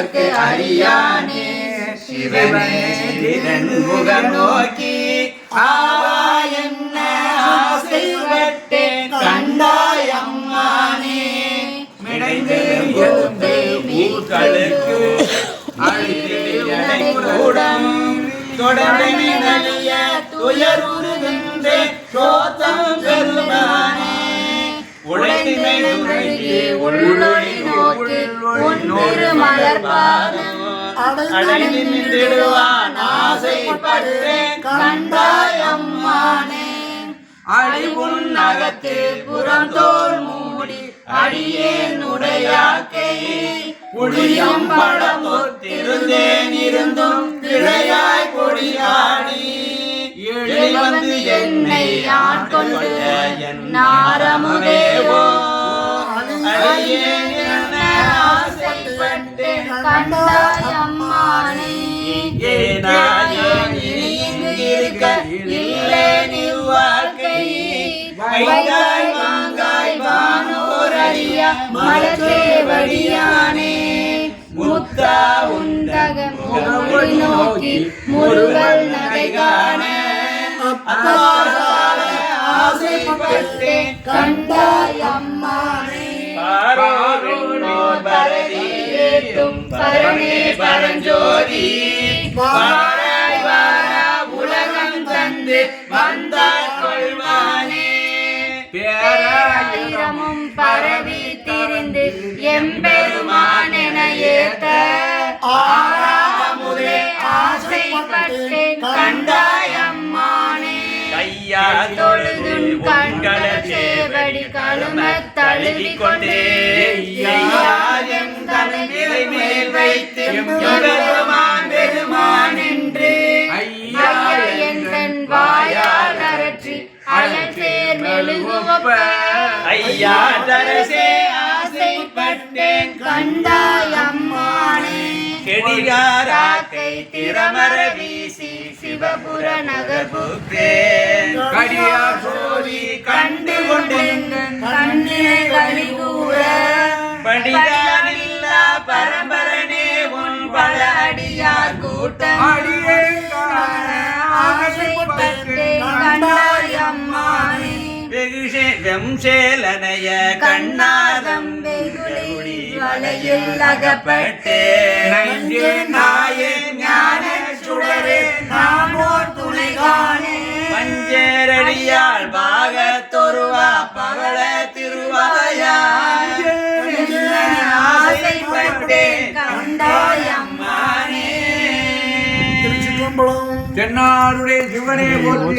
அவர்க்கு அறியானே சிவனே இதன் முகம் நோக்கி ஆவா என்ன ஆசைப்பட்டு கண்டாய் அம்மானே. மிடைந்து எழுந்து பூக்களுக்கு கூடம் தொடர்ந்து நலிய துயருகின்ற சோத்தம் பெருமானே உழைத்தினை துறைக்கு உன் அடைந்து நின்றிடுவான் ஆசைப்பட்டு கண்டாய் அம்மானே அழிவுன் அகத்து புறந்தோல் மூடி அடியேன் உடையாக்கை புளியம் பழம் திருந்தேன் இருந்தும் பிழையாய் என்னை ஆட்கொண்டு நாரமுதேவோ அடியேன் கண்டாய் அம்மானே இங்கே நான் ஏன் இனி இங்கிருக்க இல்லேன் இவ்வாழ்க்கை வைகாய் மாங்காய் வானோர் அறிய மலத்தேவடியானே முத்தா உண்டக முகமொழி நோக்கி முருகல் நகை காண அப்பாலால ஆசைப்பட்டேன் கண்டாய் அம்மானே பாரோர் பரதீரேத்தும் பரமே பரஞ்சோதி. வாராய் வாரா உலகம் தந்து வந்தார் கொள்வானே. ஆயிரமும் பரவி திரிந்து எம்பெருமானென ஏத்த ஆறாமுதே ஆசைப்பட்டேன் கண்டாய் அம்மானே. கையால் தொழுதுன் கண்கள சேவடி கழும தழுவி கொண்டே எம்பெருமான் பெருமான் என்று ஐயா என் வாயால் அரற்றி அயற்சேர் மெழுகுவப்ப. ஐயா தரசே ஆசைப்பட்டேன் கண்டாய் அம்மானே. கெடிகாராக்கை திறமர வீசி சிவபுர நகர் புக்கேன் கடியார் சோதி கண்டு கொண்டேன் கண்ணினை கழிகூற பல அடியார் கூட்டம் ஆசைப்பட்டேன் கண்டாய் வெம்சேலனைய கண்ணாதம் வெகுளி வலையில் அகப்பட்டு நஞ்சே நாயே ஞான சுடரே நாமோர் துணை காணே பஞ்சேரடியாள் பாகத்தொருவா பவள தென்னாருடைய சிவனே போற்றி